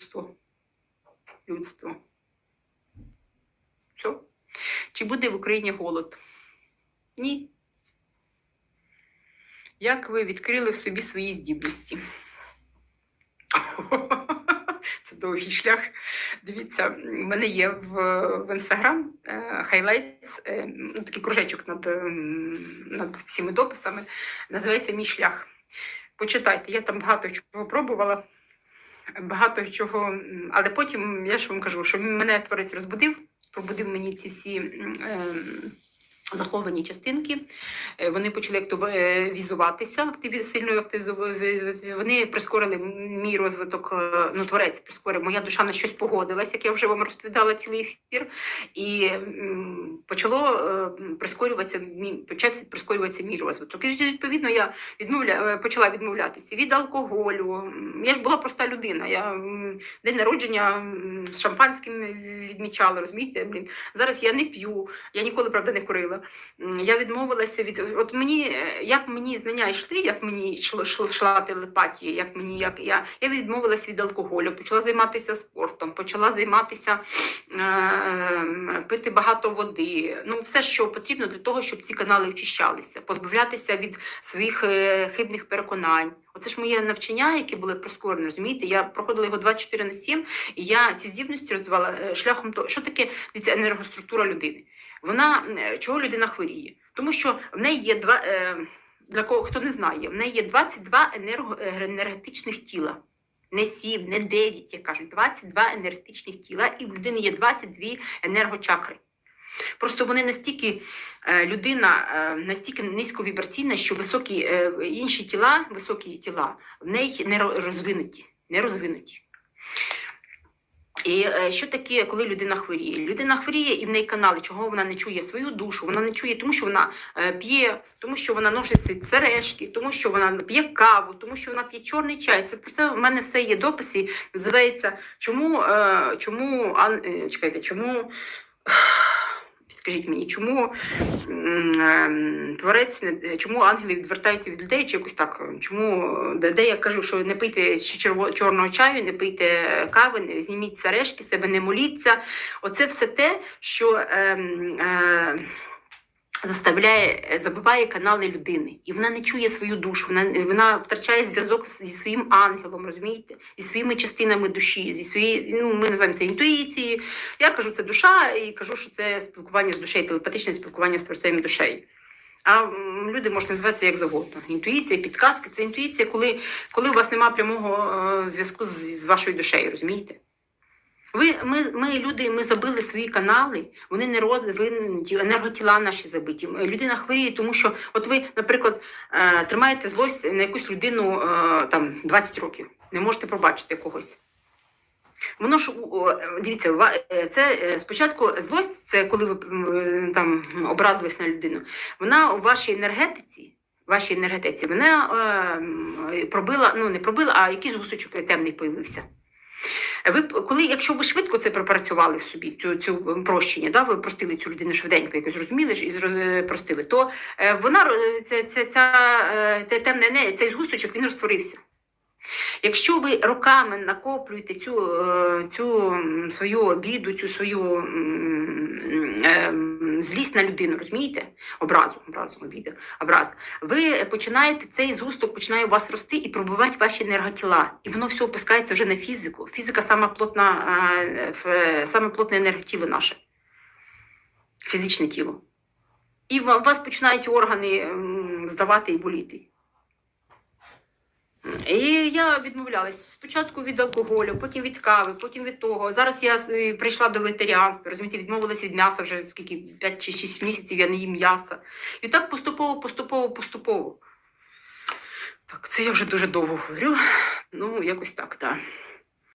людство. Людство. Що? Чи буде в Україні голод? Ні. Як ви відкрили в собі свої здібності? Це довгий шлях. Дивіться, в мене є в, в інстаграм хайлайтс, ну, такий кружечок над, ем, над всіми дописами. Називається Мій шлях. Почитайте, я там багато чого пробувала, багато чого, але потім я ж вам кажу, що мене творець розбудив, пробудив мені ці всі. ем, Заховані частинки, Е, вони почали активізуватися, активі, сильно активізуватися. Вони прискорили мій розвиток, е, ну, творець прискорив. Моя душа на щось погодилась, як я вже вам розповідала цілий ефір. І почало е, прискорюватися, почався прискорюватися мій розвиток. І відповідно я відмовля, е, почала відмовлятися від алкоголю. Я ж була проста людина. Я день народження з шампанським відмічала, розумієте? Блін. Зараз я не п'ю, я ніколи, правда, не курила. Я відмовилася від. От мені, е, як мені знання йшли, як мені йшло- йшла телепатія, як мені, як я, я відмовилася від алкоголю, почала займатися спортом, почала займатися е, пити багато води. Ну, все, що потрібно для того, щоб ці канали очищалися, позбавлятися від своїх е, хибних переконань. Оце ж моє навчання, яке було прискорене, розумієте? Я проходила його 24 на 7, і я ці здібності розвивала е, шляхом того, що таке енергоструктура людини. Вона е, чого людина хворіє? Тому що в неї є два. Е, для кого хто не знає, в неї є 22 енерго, е, енергетичних тіла. Не 7, не 9, як кажуть, 22 енергетичних тіла, і в людини є 22 енергочакри. Просто вони настільки людина настільки низьковібраційна, що високі інші тіла, високі тіла в неї не розвинуті. Не розвинуті. І е, що таке, коли людина хворіє? Людина хворіє і в неї канали, чого вона не чує свою душу, вона не чує, тому що вона е, п'є, тому що вона носить сережки, тому що вона п'є каву, тому що вона п'є чорний чай. Це про це в мене все є дописи. Називається чому, е, чому чекайте, чому. Підкажіть мені, чому ем, творець не чому ангели відвертаються від людей, чи якось так? Чому де, я кажу, що не пийте чорного чаю, не пийте кави, не зніміть сережки, себе не моліться. Оце все те, що Е, е, заставляє, е, забиває канали людини. І вона не чує свою душу, вона, вона втрачає зв'язок зі своїм ангелом, розумієте? Зі своїми частинами душі, зі своєю, ну, ми називаємо це інтуїцією. Я кажу, це душа, і кажу, що це спілкування з душею, телепатичне спілкування з творцем душею. А люди можуть називатися як завгодно. Інтуїція, підказки це інтуїція, коли, коли у вас немає прямого е, зв'язку з, з вашою душею, розумієте? Ви, ми, ми, люди, ми забили свої канали, вони не розвинуті, енерготіла наші забиті. Людина хворіє, тому що, от ви, наприклад, е, тримаєте злость на якусь людину е, там 20 років, не можете пробачити когось. Воно ж дивіться, е, це е, спочатку злость, це коли ви там образились на людину. Вона у вашій енергетиці, вашій енергетиці, вона е, пробила, ну не пробила, а якийсь гусочок темний появився. Ви коли, якщо ви швидко це пропрацювали в собі, цю, цю прощення, да, ви простили цю людину швиденько, якось зрозуміли і простили, то е, вона ця, ця, ця, е, темне цей згусточок він розтворився. Якщо ви роками накоплюєте цю, е, цю свою обіду, цю свою ем, злість на людину, розумієте? Образу, образу, обіду, образ. Ви починаєте, цей згусток починає у вас рости і пробивати ваші енерготіла. І воно все опускається вже на фізику. Фізика сама плотна, е, саме плотне енерготіло наше, фізичне тіло. І у вас починають органи здавати і боліти. І я відмовлялась спочатку від алкоголю, потім від кави, потім від того. Зараз я е, прийшла до вегетаріанства, розумієте, відмовилася від м'яса вже скільки 5 чи 6 місяців я не їм м'яса. І так поступово, поступово, поступово. Так, це я вже дуже довго говорю. Ну, якось так, так.